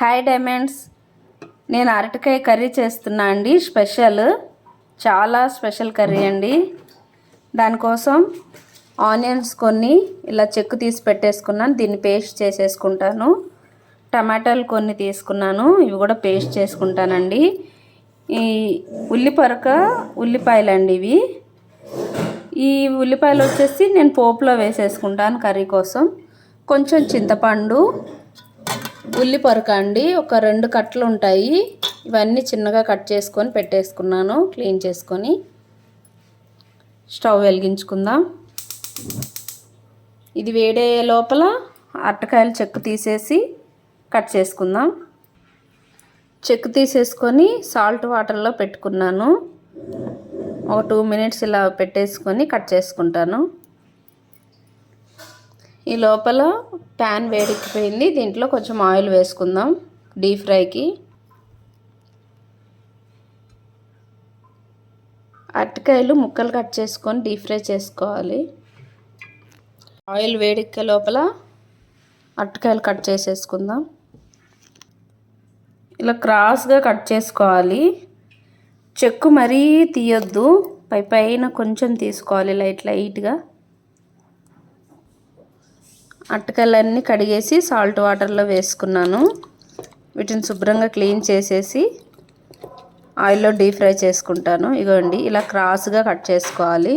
Hi diamonds. నేను అరటికాయ curry చేస్తున్నా అండి. స్పెషల్. చాలా స్పెషల్ కర్రీ అండి. దానికోసం ఆనియన్స్ కొన్ని ఇలా చెక్కు తీసి పెట్టేసుకున్నాను. దీన్ని పేస్ట్ చేసేసుకుంటాను. టమాటాలు కొన్ని తీసుకున్నాను. ఇవి కూడా పేస్ట్ చేసుకుంటానండి. ఈ ఉల్లిపరక ఉల్లిపాయలు అండి ఇవి. ఈ ఉల్లిపాయలు వచ్చేసి నేను పోపులో వేసేసుకుంటాను కర్రీ కోసం. కొంచెం చింతపండు ఉల్లి పొరక అండి. ఒక రెండు కట్టలు ఉంటాయి. ఇవన్నీ చిన్నగా కట్ చేసుకొని పెట్టేసుకున్నాను క్లీన్ చేసుకొని. స్టవ్ వెలిగించుకుందాం. ఇది వేడే లోపల అట్టకాయలు చెక్కు తీసేసి కట్ చేసుకుందాం. చెక్కు తీసేసుకొని సాల్ట్ వాటర్లో పెట్టుకున్నాను. ఒక టూ మినిట్స్ ఇలా పెట్టేసుకొని కట్ చేసుకుంటాను. ఈ లోపల ప్యాన్ వేడెక్కిపోయింది. దీంట్లో కొంచెం ఆయిల్ వేసుకుందాం డీప్ ఫ్రైకి. అరటికాయలు ముక్కలు కట్ చేసుకొని డీప్ ఫ్రై చేసుకోవాలి. ఆయిల్ వేడెక్కే లోపల అరటికాయలు కట్ చేసేసుకుందాం. ఇలా క్రాస్గా కట్ చేసుకోవాలి. చెక్కు మరీ తీయొద్దు. పై పైన కొంచెం తీసుకోవాలి లైట్ లైట్గా. అట్టకాయలన్నీ కడిగేసి సాల్ట్ వాటర్లో వేసుకున్నాను. వీటిని శుభ్రంగా క్లీన్ చేసేసి ఆయిల్లో డీప్ ఫ్రై చేసుకుంటాను. ఇగోండి ఇలా క్రాస్గా కట్ చేసుకోవాలి.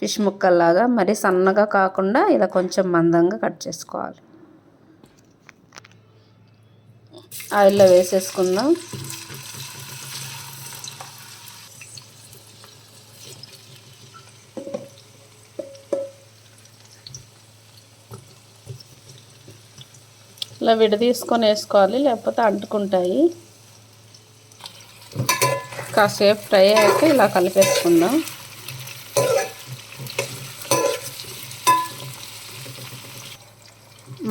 ఫిష్ ముక్కల్లాగా మరి సన్నగా కాకుండా ఇలా కొంచెం మందంగా కట్ చేసుకోవాలి. ఆయిల్లో వేసేసుకుందాం. ఇలా విడదీసుకొని వేసుకోవాలి లేకపోతే అంటుకుంటాయి. కాసేపు ఫ్రై అయ్యాక ఇలా కలిపేసుకుందాం.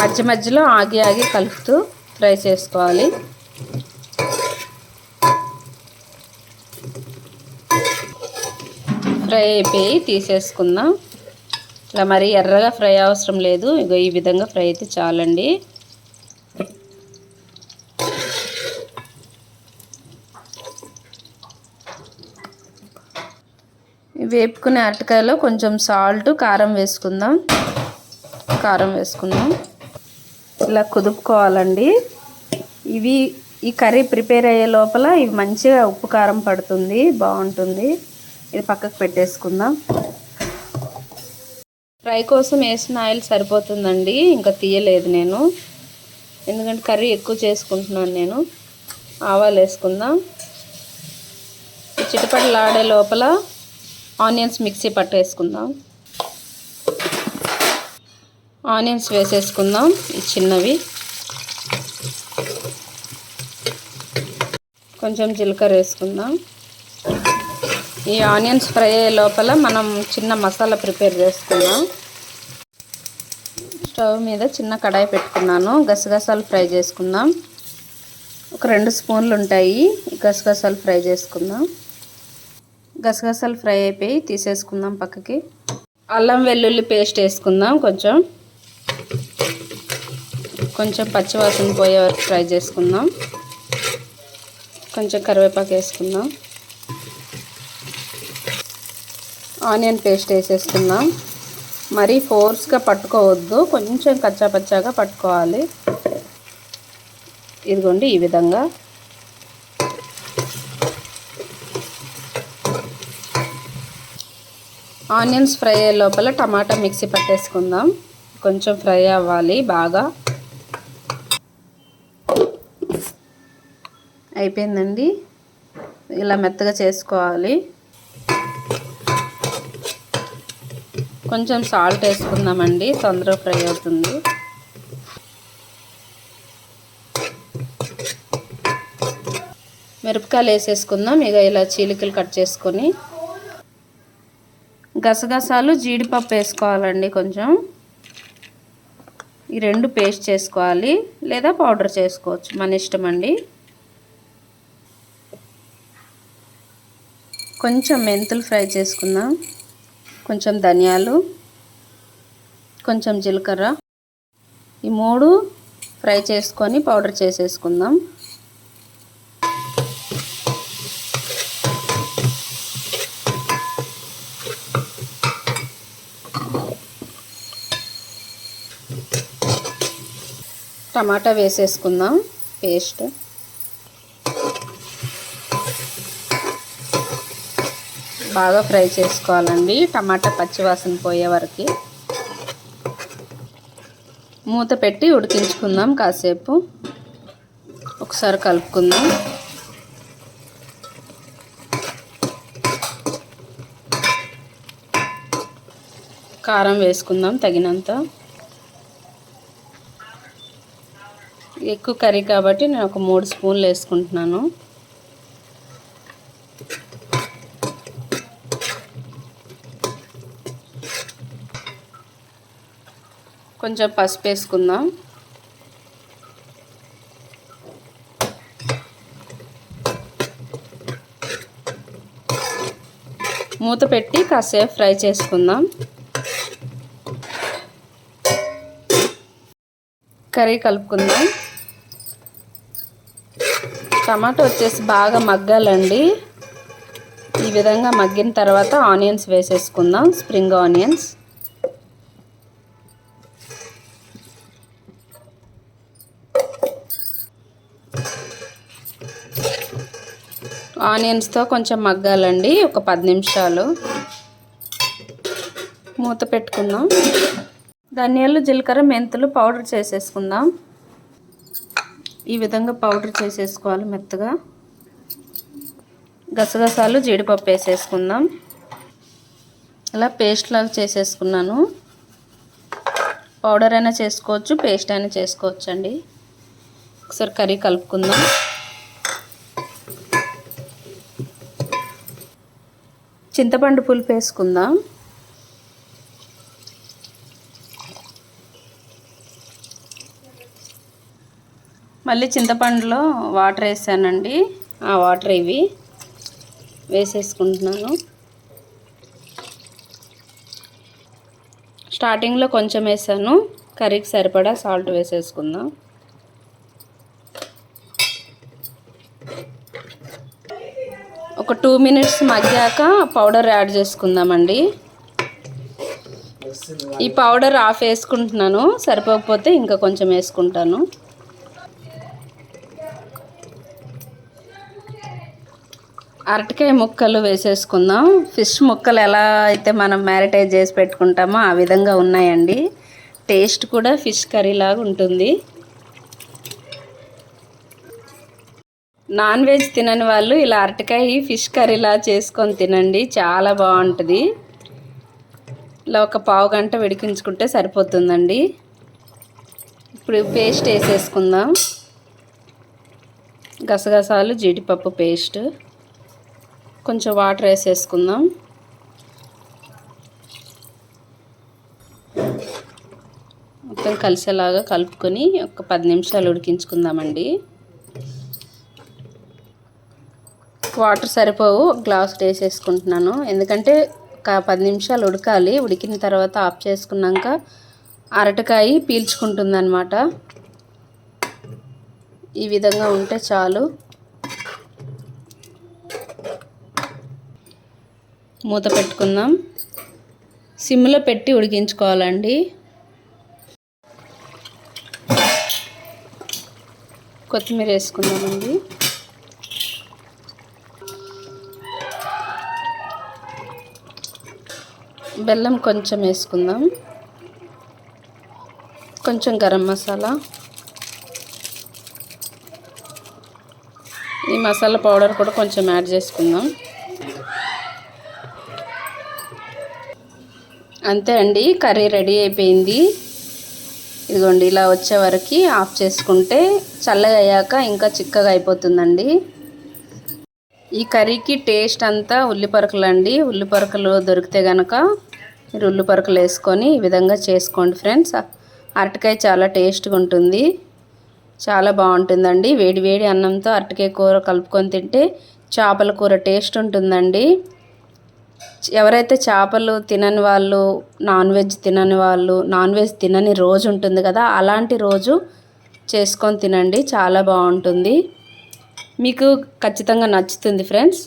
మధ్య మధ్యలో ఆగి ఆగి కలుపుతూ ఫ్రై చేసుకోవాలి. ఫ్రై అయిపోయి తీసేసుకుందాం. ఇలా మరీ ఎర్రగా ఫ్రై అవసరం లేదు. ఇగో ఈ విధంగా ఫ్రై అయితే చాలండి. వేపుకునే అరటికాయలో కొంచెం సాల్ట్ కారం వేసుకుందాం. కారం వేసుకుందాం. ఇలా కుదుపుకోవాలండి. ఇవి ఈ కర్రీ ప్రిపేర్ అయ్యే లోపల ఇవి మంచిగా ఉప్పు కారం పడుతుంది బాగుంటుంది. ఇది పక్కకు పెట్టేసుకుందాం. ఫ్రై కోసం వేసిన ఆయిల్ సరిపోతుందండి ఇంకా తీయలేదు నేను. ఎందుకంటే కర్రీ ఎక్కువ చేసుకుంటున్నాను నేను. ఆవాలు వేసుకుందాం. చిటపటలాడే లోపల ఆనియన్స్ మిక్సీ పట్టేసుకుందాం. ఆనియన్స్ వేసేసుకుందాం చిన్నవి. కొంచెం జీలకర్ర వేసుకుందాం. ఈ ఆనియన్స్ ఫ్రై అయ్యే లోపల మనం చిన్న మసాలా ప్రిపేర్ చేసుకుందాం. స్టవ్ మీద చిన్న కడాయి పెట్టుకున్నాను గసగసాలు ఫ్రై చేసుకుందాం. ఒక రెండు స్పూన్లు ఉంటాయి గసగసాలు ఫ్రై చేసుకుందాం. గసగసాలు ఫ్రై అయిపోయి తీసేసుకుందాం పక్కకి. అల్లం వెల్లుల్లి పేస్ట్ వేసుకుందాం కొంచెం. కొంచెం పచ్చివాసన పోయే వరకు ఫ్రై చేసుకుందాం. కొంచెం కరివేపాకు వేసుకుందాం. ఆనియన్ పేస్ట్ వేసేసుకుందాం. మరీ ఫోర్స్గా పట్టుకోవద్దు కొంచెం కచ్చాపచ్చాగా పట్టుకోవాలి. ఇదిగోండి ఈ విధంగా. ఆనియన్స్ ఫ్రై అయ్యే లోపల టమాటా మిక్సీ పట్టేసుకుందాం. కొంచెం ఫ్రై అవ్వాలి బాగా. అయిపోయిందండి. ఇలా మెత్తగా చేసుకోవాలి. కొంచెం సాల్ట్ వేసుకుందామండి తొందరగా ఫ్రై అవుతుంది. మిరపకాయలు వేసేసుకుందాం ఇక ఇలా చీలికలు కట్ చేసుకొని గసగసాలు జీడిపప్పు వేసుకోవాలండి కొంచెం. ఈ రెండు పేస్ట్ చేసుకోవాలి లేదా పౌడర్ చేసుకోవచ్చు మన ఇష్టం అండి. కొంచెం మెంతులు ఫ్రై చేసుకుందాం. కొంచెం ధనియాలు కొంచెం జీలకర్ర. ఈ మూడు ఫ్రై చేసుకొని పౌడర్ చేసేసుకుందాం. టమాటా వేసేసుకుందాం పేస్ట్. బాగా ఫ్రై చేసుకోవాలండి టమాటా పచ్చివాసన పోయే వరకు. మూత పెట్టి ఉడికించుకుందాం కాసేపు. ఒకసారి కలుపుకుందాం. కారం వేసుకుందాం తగినంత. ఎక్కువ కర్రీ కాబట్టి నేను ఒక మూడు స్పూన్లు వేసుకుంటున్నాను. కొంచెం పసుపు వేసుకుందాం. మూత పెట్టి కాసేపు ఫ్రై చేసుకుందాం. కర్రీ కలుపుకుందాం. టమాటో వచ్చేసి బాగా మగ్గాలండి. ఈ విధంగా మగ్గిన తర్వాత ఆనియన్స్ వేసేసుకుందాం స్ప్రింగ్ ఆనియన్స్. ఆనియన్స్తో కొంచెం మగ్గాలండి ఒక పది నిమిషాలు. మూత పెట్టుకుందాం. ధనియాలు జీలకర్ర మెంతులు పౌడర్ చేసేసుకుందాం. ఈ విధంగా పౌడర్ చేసేసుకోవాలి మెత్తగా. గసగసాలు జీడిపప్పు వేసేసుకుందాం. ఇలా పేస్ట్ లాగా చేసేసుకున్నాను. పౌడర్ అయినా చేసుకోవచ్చు పేస్ట్ అయినా చేసుకోవచ్చు అండి ఒకసారి కర్రీ కలుపుకుందాం. చింతపండు పులుపు వేసుకుందాం. మళ్ళీ చింతపండులో వాటర్ వేసానండి. ఆ వాటర్ ఇవి వేసేసుకుంటున్నాను. స్టార్టింగ్లో కొంచెం వేసాను. కర్రీకి సరిపడా సాల్ట్ వేసేసుకుందాం. ఒక టూ మినిట్స్ మగ్గాక పౌడర్ యాడ్ చేసుకుందామండి. ఈ పౌడర్ ఆఫ్ వేసుకుంటున్నాను. సరిపోకపోతే ఇంకా కొంచెం వేసుకుంటాను. అరటికాయ ముక్కలు వేసేసుకుందాం. ఫిష్ ముక్కలు ఎలా అయితే మనం మ్యారిటైజ్ చేసి పెట్టుకుంటామో ఆ విధంగా ఉన్నాయండి. టేస్ట్ కూడా ఫిష్ కర్రీ లాగా ఉంటుంది. నాన్ వెజ్ తినని వాళ్ళు ఇలా అరటికాయ ఫిష్ కర్రీలా చేసుకొని తినండి. చాలా బాగుంటుంది. ఇలా ఒక పావు గంట విడికించుకుంటే సరిపోతుందండి. ఇప్పుడు పేస్ట్ వేసేసుకుందాం. గసగసాలు జీడిపప్పు పేస్ట్. కొంచెం వాటర్ వేసేసుకుందాం. మొత్తం కలిసేలాగా కలుపుకొని ఒక పది నిమిషాలు ఉడికించుకుందామండి. వాటర్ సరిపోవు గ్లాస్ వేసేసుకుంటున్నాను. ఎందుకంటే ఒక పది నిమిషాలు ఉడకాలి. ఉడికిన తర్వాత ఆఫ్ చేసుకున్నాక అరటికాయ పీల్చుకుంటుందన్నమాట. ఈ విధంగా ఉంటే చాలు. మూత పెట్టుకుందాం. సిమ్లో పెట్టి ఉడికించుకోవాలండి. కొత్తిమీర వేసుకుందామండి. బెల్లం కొంచెం వేసుకుందాం. కొంచెం గరం మసాలా. ఈ మసాలా పౌడర్ కూడా కొంచెం యాడ్ చేసుకుందాం. అంతే అండి కర్రీ రెడీ అయిపోయింది. ఇదిగోండి ఇలా వచ్చే వరకు ఆఫ్ చేసుకుంటే చల్లగా అయ్యాక ఇంకా చిక్కగా అయిపోతుందండి. ఈ కర్రీకి టేస్ట్ అంతా ఉల్లిపరకలు అండి ఉల్లిపరకలు దొరికితే కనుక మీరు ఉల్లిపరకలు వేసుకొని ఈ విధంగా చేసుకోండి ఫ్రెండ్స్. అరటికాయ చాలా టేస్ట్గా ఉంటుంది. చాలా బాగుంటుందండి. వేడి వేడి అన్నంతో అరటికాయ కూర కలుపుకొని తింటే చేపల కూర టేస్ట్ ఉంటుందండి. ఎవరైతే చేపలు తినని వాళ్ళు నాన్ వెజ్ తినని వాళ్ళు నాన్ వెజ్ తినని రోజు ఉంటుంది కదా అలాంటి రోజు చేసుకొని తినండి చాలా బాగుంటుంది. మీకు ఖచ్చితంగా నచ్చుతుంది ఫ్రెండ్స్.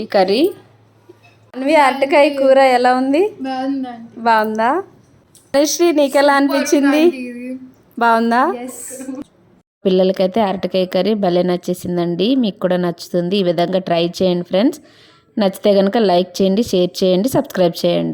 ఈ కర్రీ. అన్వి అరటికాయ కూర ఎలా ఉంది? బాగుందా? శ్రీ నీకు ఎలా అనిపించింది బాగుందా? పిల్లలకైతే అరటికాయ కర్రీ భలే నచ్చేసిందండి మీకు కూడా నచ్చుతుంది ఈ విధంగా ట్రై చేయండి ఫ్రెండ్స్. నచ్చితే కనుక లైక్ చేయండి షేర్ చేయండి సబ్స్క్రైబ్ చేయండి.